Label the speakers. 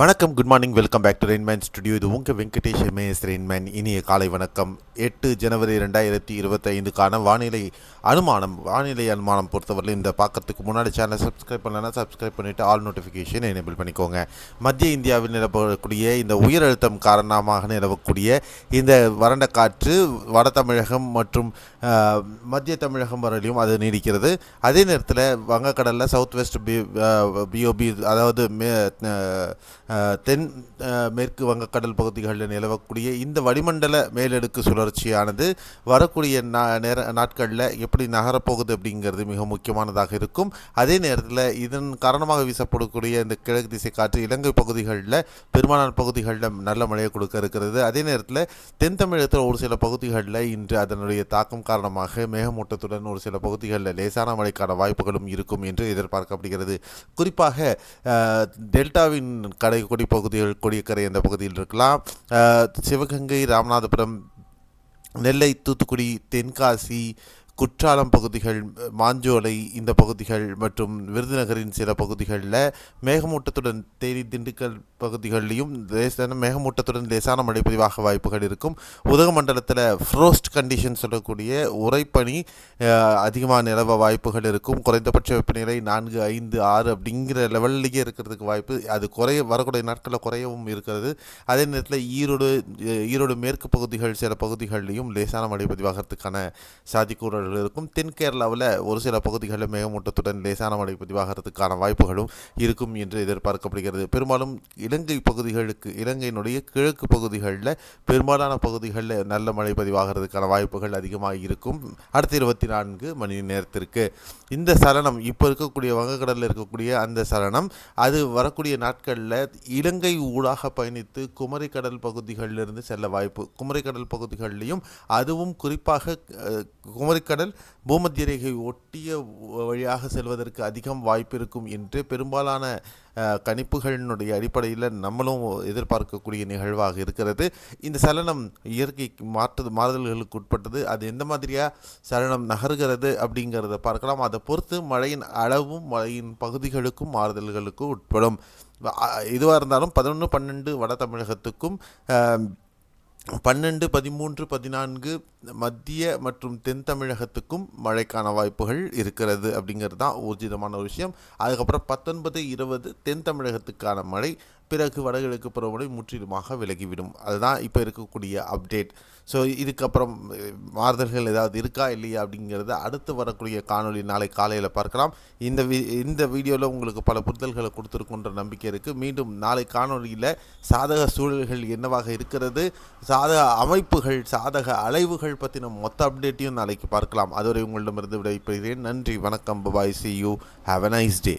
Speaker 1: வணக்கம் good morning welcome back to Rainman studio இது உங்கள் வெங்கடேஷ் எம்ஏஎஸ் ரெயின்மேன் இனிய காலை வணக்கம். எட்டு ஜனவரி ரெண்டாயிரத்தி இருபத்தைந்துக்கான வானிலை அனுமானம் வானிலை அனுமானம் பொறுத்தவரை இந்த பார்க்கறதுக்கு முன்னாடி சேனலை சப்ஸ்கிரைப் பண்ணலன்னா சப்ஸ்கிரைப் பண்ணிவிட்டு ஆல் நோட்டிஃபிகேஷன் எனேபிள் பண்ணிக்கோங்க. மத்திய இந்தியாவில் நிலவக்கூடிய இந்த உயர் அழுத்தம் காரணமாக நிலவக்கூடிய இந்த வறண்ட காற்று வட தமிழகம் மற்றும் மத்திய தமிழகம் வரையிலும் அது நீடிக்கிறது. அதே நேரத்தில் வங்கக்கடலில் சவுத் வெஸ்ட் பி பிஓபி அதாவது மே தென் மேற்கு வங்கக்கடல் பகுதிகளில் நிலவக்கூடிய இந்த வளிமண்டல மேலடுக்கு சுழற்சியானது வரக்கூடிய நா நேர நாட்களில் எப்படி நகரப்போகுது அப்படிங்கிறது மிக முக்கியமானதாக இருக்கும். அதே நேரத்தில் இதன் காரணமாக வீசப்படக்கூடிய இந்த கிழக்கு திசை காற்று இலங்கை பகுதிகளில் பெரும்பாலான பகுதிகளில் நல்ல மழையை கொடுக்க இருக்கிறது. அதே நேரத்தில் தென் தமிழகத்தில் ஒரு சில பகுதிகளில் இன்று அதனுடைய தாக்கம் காரணமாக மேகமூட்டத்துடன் ஒரு சில பகுதிகளில் லேசான மழைக்கான வாய்ப்புகளும் இருக்கும் என்று எதிர்பார்க்கப்படுகிறது. குறிப்பாக டெல்டாவின் கடை கடைக்கொடி பகுதிகள் கொடியக்கரை என்ற பகுதியில் இருக்கலாம். சிவகங்கை ராமநாதபுரம் நெல்லை தூத்துக்குடி தென்காசி குற்றாலம் பகுதிகள் மாஞ்சோலை இந்த பகுதிகள் மற்றும் விருதுநகரின் சில பகுதிகளில் மேகமூட்டத்துடன் தேனி திண்டுக்கல் பகுதிகளிலும் லேசான மேகமூட்டத்துடன் லேசான மழை பதிவாக வாய்ப்புகள் இருக்கும். உதகமண்டலத்தில் ஃப்ரோஸ்ட் கண்டிஷன் சொல்லக்கூடிய உரைப்பனி அதிகமாக நிலவ வாய்ப்புகள் இருக்கும். குறைந்தபட்ச வெப்பநிலை நான்கு ஐந்து ஆறு அப்படிங்கிற லெவல்லையே இருக்கிறதுக்கு வாய்ப்பு அது குறைய வரக்கூடிய நாட்களில் குறையவும் இருக்கிறது. அதே நேரத்தில் ஈரோடு ஈரோடு மேற்கு பகுதிகள் சில பகுதிகளிலையும் லேசான மழை பதிவாகிறதுக்கான சாத்தியக்கூறுகள் இருக்கும். தென் கேரளாவில் ஒரு சில பகுதிகளில் மேகமூட்டத்துடன் லேசான மழை பதிவாகிறதுக்கான வாய்ப்புகளும் இருக்கும் என்று எதிர்பார்க்கப்படுகிறது. பெரும்பாலும் இலங்கை பகுதிகளுக்கு இலங்கையினுடைய கிழக்கு பகுதிகளில் பெரும்பாலான பகுதிகளில் நல்ல மழை பதிவாகிறதுக்கான வாய்ப்புகள் அதிகமாக இருக்கும். அடுத்த இருபத்தி நான்கு மணி நேரத்திற்கு இந்த சலனம் இப்போ இருக்கக்கூடிய வங்கக்கடலில் இருக்கக்கூடிய அந்த சலனம் அது வரக்கூடிய நாட்களில் இலங்கை ஊடாக பயணித்து குமரிக்கடல் பகுதிகளிலிருந்து செல்ல வாய்ப்பு குமரிக்கடல் பகுதிகளிலையும் அதுவும் குறிப்பாக குமரிக்கடல் குமரிக்கடல் பூமத்திய ரேகை ஒட்டிய வழியாக செல்வதற்கு அதிகம் வாய்ப்பு இருக்கும் என்று பெரும்பாலான கணிப்புகளினுடைய அடிப்படையில் நம்மளும் எதிர்பார்க்கக்கூடிய நிகழ்வாக இருக்கிறது. இந்த சலனம் இயற்கை மாற்று மாறுதல்களுக்கு உட்பட்டது. அது எந்த மாதிரியாக சலனம் நகர்கிறது அப்படிங்கிறத பார்க்கலாம். அதை பொறுத்து மழையின் அளவும் மழையின் பகுதிகளுக்கும் மாறுதல்களுக்கும் உட்படும். இதுவாக இருந்தாலும் பதினொன்று பன்னெண்டு வட தமிழகத்துக்கும் பன்னெண்டு பதிமூன்று பதினான்கு மத்திய மற்றும் தென் தமிழகத்துக்கும் மழைக்கான வாய்ப்புகள் இருக்கிறது அப்படிங்கிறது தான் ஊர்ஜிதமான ஒரு விஷயம். அதுக்கப்புறம் பத்தொன்பது இருபது தென் தமிழகத்துக்கான மழை பிறகு வடகிழக்கு பருவமழை முற்றிலுமாக விலகிவிடும். அதுதான் இப்போ இருக்கக்கூடிய அப்டேட் ஸோ இதுக்கப்புறம் மாறுதல்கள் ஏதாவது இருக்கா இல்லையா அப்படிங்கிறத அடுத்து வரக்கூடிய காணொளி நாளை காலையில் பார்க்கலாம். இந்த வி இந்த வீடியோவில் உங்களுக்கு பல புரிதல்களை கொடுத்துருக்குன்ற நம்பிக்கை இருக்குது மீண்டும் நாளை காணொளியில் சாதக சூழல்கள் என்னவாக இருக்கிறது சாதக அமைப்புகள் சாதக அலைவுகள் பற்றின மொத்த அப்டேட்டையும் நாளைக்கு பார்க்கலாம். அதுவரை உங்களிடமிருந்து விடைபெறுகிறேன். நன்றி வணக்கம் bye bye see you have a nice day